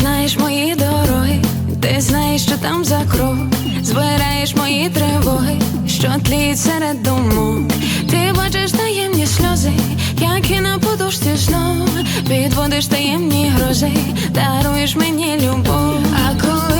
знаєш мої дороги, ти знаєш, що там за крок, збираєш мої тривоги, що тліють серед думок. Ти бачиш таємні сльози, як і на подушці знов Підводиш таємні грози, даруєш мені любов. А коли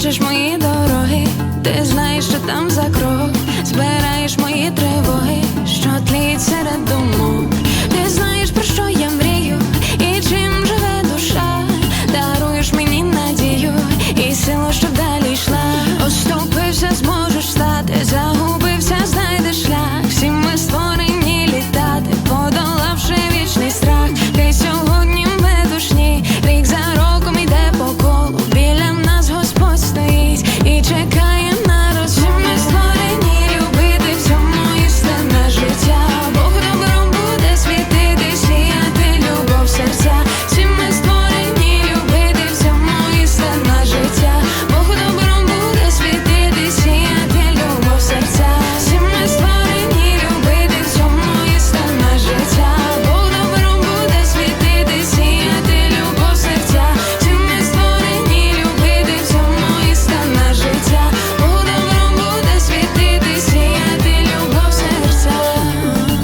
бачиш мої дороги, ти знаєш, що там за крок